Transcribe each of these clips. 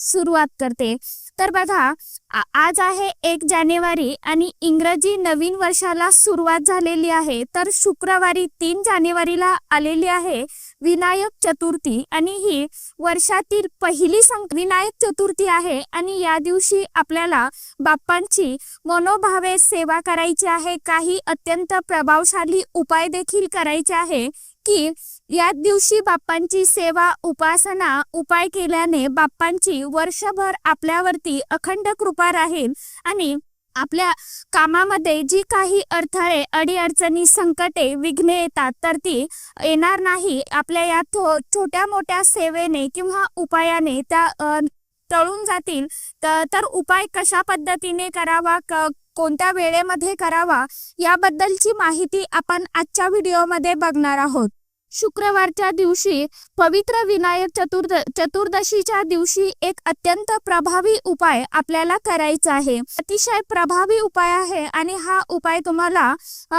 सुरुवात करते. तर बघा आज आहे एक जानेवारी आणि इंग्रजी नवीन वर्षाला सुरुवात झालेली आहे. तर शुक्रवारी तीन जानेवारीला आलेली आहे विनायक चतुर्थी आणि ही वर्षातील पहिली सं विनायक चतुर्थी आहे आणि या दिवशी आपल्याला बाप्पांची मनोभावे सेवा करायची आहे. काही अत्यंत प्रभावशाली उपाय देखील करायचे आहे. की या दिवशी बाप्पांची सेवा उपासना उपाय केल्याने बाप्पांची वर्षभर आपल्यावरती अखंड कृपा राहील आणि आपल्या कामामध्ये जी काही अडथळे अडीअडचणी संकटे विघ्ने येतात तर ती येणार नाही. आपल्या या थो छोट्या मोठ्या सेवेने किंवा उपायाने त्या तळून टळून जातील. तर उपाय कशा पद्धतीने करावा क कोणत्या वेळेमध्ये करावा याबद्दलची माहिती आपण आजच्या व्हिडिओमध्ये बघणार आहोत. शुक्रवारच्या दिवशी पवित्र विनायक चतुर्द चतुर्दशीच्या दिवशी एक अत्यंत प्रभावी उपाय आपल्याला करायचा आहे. अतिशय प्रभावी उपाय आहे आणि हा उपाय तुम्हाला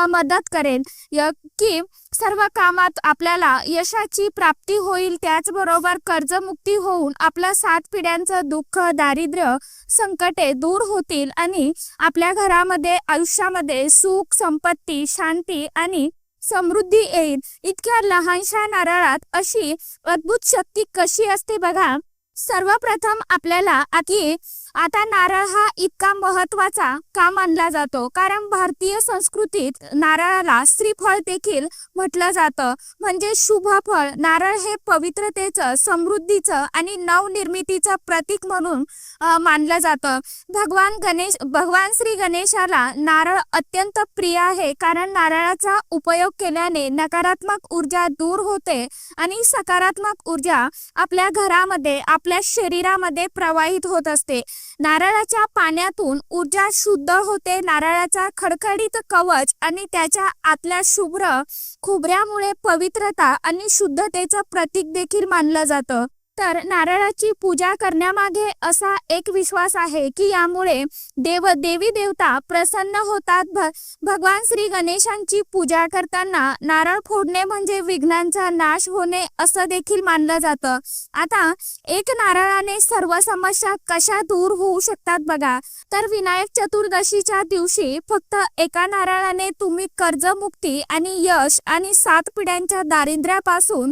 मदत करेल. य- की सर्व कामात आपल्याला यशाची प्राप्ती होईल त्याचबरोबर कर्जमुक्ती होऊन आपलं सात पिढ्यांचं दुःख दारिद्र्य संकटे दूर होतील आणि आपल्या घरामध्ये आयुष्यामध्ये सुख संपत्ती शांती आणि समृद्धी येईल. इतक्या लहानशा नारळात अशी अद्भुत शक्ती कशी असते बघा. सर्वप्रथम आपल्याला आधी आता नारळ हा इतका महत्त्वाचा का मानला जातो? कारण भारतीय संस्कृतीत नारळाला श्रीफळ देखील म्हटलं जातं. म्हणजे शुभ फळ. नारळ हे पवित्रतेचं समृद्धीचं आणि नवनिर्मितीचं प्रतीक म्हणून मानलं जातं. भगवान गणेश भगवान श्री गणेशाला नारळ अत्यंत प्रिय आहे. कारण नारळाचा उपयोग केल्याने नकारात्मक ऊर्जा दूर होते आणि सकारात्मक ऊर्जा आपल्या घरामध्ये आपल्या शरीरामध्ये प्रवाहित होत असते. नारळाच्या पाण्यातून ऊर्जा शुद्ध होते. नारळाचा खडखडीत कवच आणि त्याच्या आतल्या शुभ्र खोबऱ्यामुळे पवित्रता आणि शुद्धतेचं प्रतीक देखील मानलं जातं. तर नारळाची पूजा करण्यामागे असा एक विश्वास आहे की यामुळे देव देवी देवता प्रसन्न होतात. भ भगवान श्री गणेशांची पूजा करताना नारळ फोडणे म्हणजे विघ्नांचा नाश होणे असं देखील मानलं जातं. आता एक नारळाने सर्व समस्या कशा दूर होऊ शकतात बघा. तर विनायक चतुर्दशीच्या दिवशी फक्त एका नारळाने तुम्ही कर्जमुक्ती आणि यश आणि सात पिढ्यांच्या दारिद्र्यापासून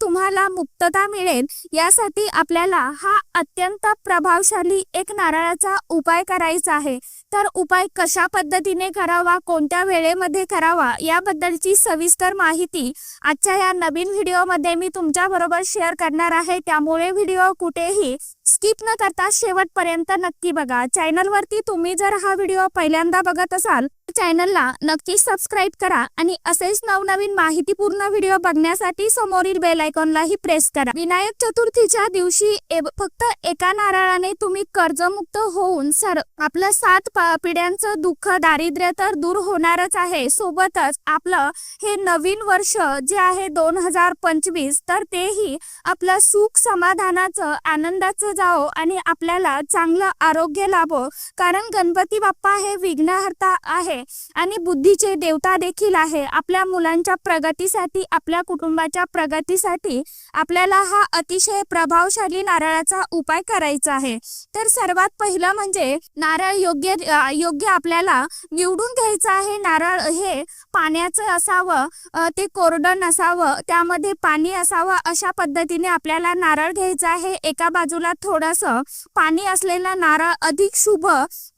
तुम्हाला मुक्तता मिळेल. यासाठी आपल्याला हा अत्यंत प्रभावशाली एक नारळाचा उपाय करायचा आहे. तर उपाय कशा पद्धतीने करावा कोणत्या वेळेमध्ये करावा याबद्दलची सविस्तर माहिती आजच्या या नवीन व्हिडिओमध्ये मी तुमच्या बरोबर शेअर करणार आहे. त्यामुळे व्हिडिओ कुठेही स्किप न करता शेवटपर्यंत नक्की बघा. चॅनलवरती तुम्ही जर हा व्हिडिओ पहिल्यांदा बघत असाल चॅनलला नक्की सबस्क्राईब करा आणि असेच नवनवीन माहितीपूर्ण व्हिडिओ बघण्यासाठी समोरील बेल आयकॉनलाही प्रेस करा. विनायक चतुर्थीच्या दिवशी फक्त एका नारळाने तुम्ही कर्जमुक्त होऊन सर आपलं सात पिढ्यांचं दुःख दारिद्र्य तर दूर होणारच आहे. सोबतच आपलं हे नवीन वर्ष जे आहे दोन हजार पंचवीस तर तेही आपलं सुख समाधानाचं आनंदाचं जावो आणि आपल्याला चांगलं आरोग्य लाभो. कारण गणपती बाप्पा हे विघ्नहर्ता आहे. आणि बुद्धीचे देवता देखील आहे. आपल्या मुलांच्या प्रगतीसाठी आपल्या कुटुंबाच्या प्रगतीसाठी आपल्याला हा अतिशय प्रभावशाली नारळाचा उपाय करायचा आहे. तर सर्वात पहिलं म्हणजे नारळ योग्य योग्य आपल्याला निवडून घ्यायचं आहे. नारळ हे पाण्याचं असावं ते कोरडं नसावं त्यामध्ये पाणी असावं अशा पद्धतीने आपल्याला नारळ घ्यायचं आहे. एका बाजूला थोडंसं पाणी असलेला नारळ अधिक शुभ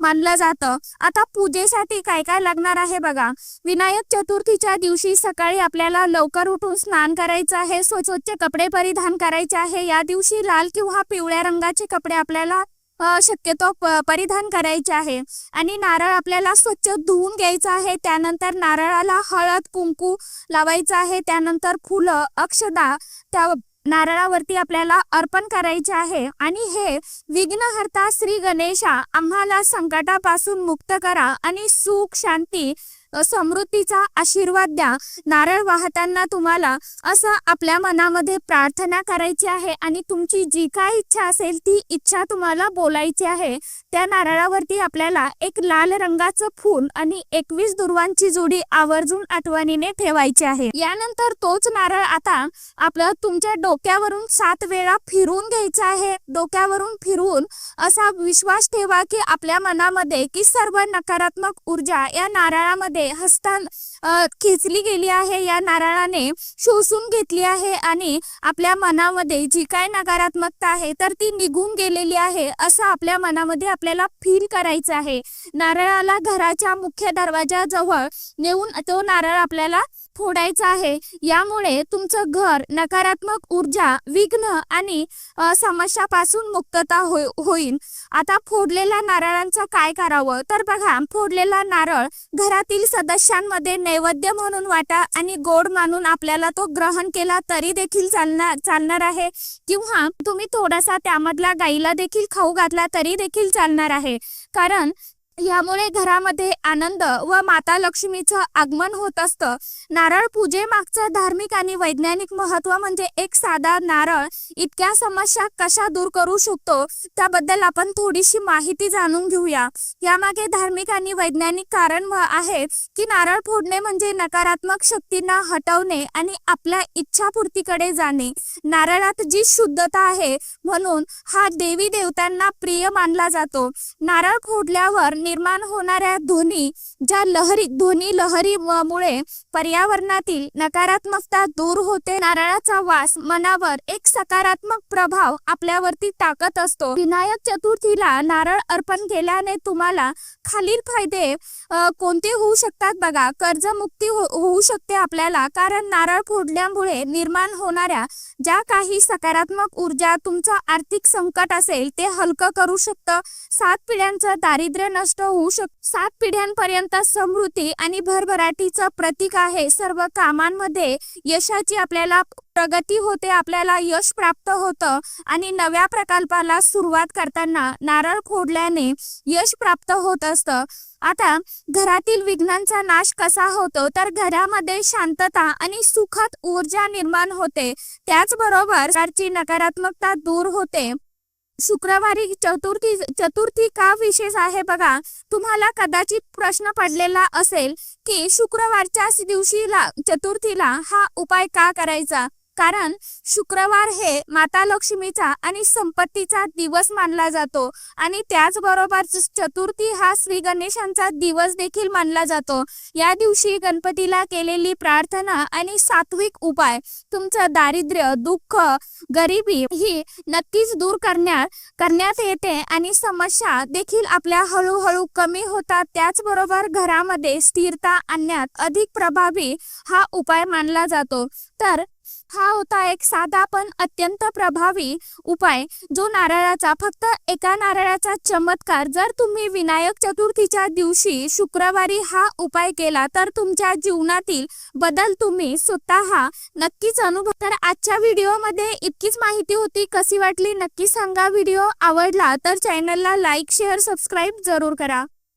मानलं जातं. आता पूजेसाठी काय काय लागणार आहे बघा? विनायक चतुर्थीच्या दिवशी सकाळी आपल्याला लवकर उठून स्नान करायचं आहे स्वच्छ कपडे परिधान करायचे आहे. या दिवशी लाल किंवा पिवळ्या रंगाचे कपडे आपल्याला शक्यतो परिधान करायचे आहे. आणि नारळ आपल्याला स्वच्छ धुवून घ्यायचं आहे. त्यानंतर नारळाला हळद कुंकू लावायचं आहे. त्यानंतर फुलं अक्षदा त्या नारळावरती आपल्याला अर्पण करायचे आहे. आणि हे विघ्नहर्ता श्री गणेशा आम्हाला संकटापासून मुक्त करा आणि सुख शांती समृद्धीचा आशीर्वाद द्या. नारळ वाहताना तुम्हाला असं आपल्या मनामध्ये प्रार्थना करायची आहे आणि तुमची जी काय इच्छा असेल ती इच्छा तुम्हाला बोलायची आहे. त्या नारळावरती आपल्याला एक लाल रंगाचं फूल आणि एकवीस दुर्वांची जोडी आवर्जून आठवणीने ठेवायची आहे. यानंतर तोच नारळ आता आपलं तुमच्या डोक्यावरून सात वेळा फिरून घ्यायचा आहे. डोक्यावरून फिरून असा विश्वास ठेवा की आपल्या मनामध्ये की सर्व नकारात्मक ऊर्जा या नारळामध्ये हस्तां खेचली गेली आहे. या नारळाने शोषून घेतली आहे आणि आपल्या मनामध्ये जी काय नकारात्मकता आहे तर ती निघून गेलेली आहे असं आपल्या मनामध्ये आपल्याला फील करायचं आहे. नारळाला घराच्या मुख्य दरवाजाजवळ नेऊन तो नारळ आपल्याला फोडायचा आहे. यामुळे तुमचं घर नकारात्मक ऊर्जा विघ्न आणि समस्यापासून मुक्तता होय होईल. आता फोडलेल्या नारळांचं काय करावं? तर बघा फोडलेला नारळ घरातील सदस्यांमध्ये नैवेद्य म्हणून वाटा आणि गोड मानून आपल्याला तो ग्रहण केला तरी देखील चालणार चालणार आहे. किंवा तुम्ही थोडासा त्यामधला गाईला देखील खाऊ घातला तरी देखील चालणार आहे. कारण यामुळे घरामध्ये आनंद व माता लक्ष्मीचं आगमन होत असतं. नारळ पूजेमागचं धार्मिक आणि वैज्ञानिक महत्त्व म्हणजे एक साधा नारळ इतक्या समस्या कशा दूर करू शकतो? त्याबद्दल आपण थोडीशी माहिती जाणून घेऊया. यामागे धार्मिक आणि वैज्ञानिक कारण आहे की नारळ फोडणे म्हणजे नकारात्मक शक्तींना हटवणे आणि आपल्या इच्छापूर्तीकडे जाणे. नारळात जी शुद्धता आहे म्हणून हा देवी देवतांना प्रिय मानला जातो. नारळ फोडल्यावर निर्माण होणाऱ्या ध्वनी ज्या लहरी ध्वनी लहरी मुळे पर्यावरणातील नकारात्मकता दूर होते. नारळाचा वास मनावर एक सकारात्मक प्रभाव आपल्यावरती टाकत असतो. विनायक चतुर्थीला नारळ अर्पण केल्याने तुम्हाला खालील फायदे कोणते होऊ शकतात बघा. कर्जमुक्ती हो- होऊ शकते आपल्याला कारण नारळ फोडल्यामुळे निर्माण होणाऱ्या ज्या काही सकारात्मक ऊर्जा तुमचं आर्थिक संकट असेल ते हलकं करू शकतं. सात पिढ्यांचं दारिद्र्य नष्ट होऊ शक सात पिढ्यांपर्यंत समृद्धी आणि भरभराटीचं प्रतीक आहे. सर्व कामांमध्ये यशाची आपल्याला प्रगती होते आपल्याला यश प्राप्त होतं आणि नव्या प्रकल्पाला सुरुवात करताना नारळ फोडल्याने यश प्राप्त होत असतं. आता घरातील विघ्नांचा नाश कसा होतो? तर घरामध्ये शांतता आणि सुखद ऊर्जा निर्माण होते. त्याचबरोबर सरकारची नकारात्मकता दूर होते. शुक्रवारी चतुर्थी चतुर्थी का विशेष आहे बघा. तुम्हाला कदाचित प्रश्न पडलेला असेल की शुक्रवारच्या दिवशीला चतुर्थीला हा उपाय का करायचा? कारण शुक्रवार हे माता लक्ष्मीचा आणि संपत्तीचा दिवस मानला जातो आणि त्याचबरोबर चतुर्थी हा श्री गणेशांचा दिवस देखील मानला जातो. या दिवशी गणपतीला केलेली प्रार्थना आणि सात्विक उपाय तुमचं दारिद्र्य दुःख गरिबी ही नक्कीच दूर करण्यात करण्यात येते आणि समस्या देखील आपल्या हळूहळू कमी होतात. त्याचबरोबर घरामध्ये स्थिरता आणण्यात अधिक प्रभावी हा उपाय मानला जातो. तर हा होता एक साधा पण अत्यंत प्रभावी उपाय जो नारळाचा फक्त एका नारळाचा चमत्कार. जर तुम्ही विनायक चतुर्थीच्या दिवशी शुक्रवारी हा उपाय केला तर तुमच्या जीवनातील बदल तुम्ही स्वतः नक्कीच अनुभव तर आजच्या व्हिडिओमध्ये इतकीच माहिती होती. कशी वाटली नक्की सांगा. व्हिडिओ आवडला तर चॅनलला लाईक शेअर सबस्क्राईब जरूर करा.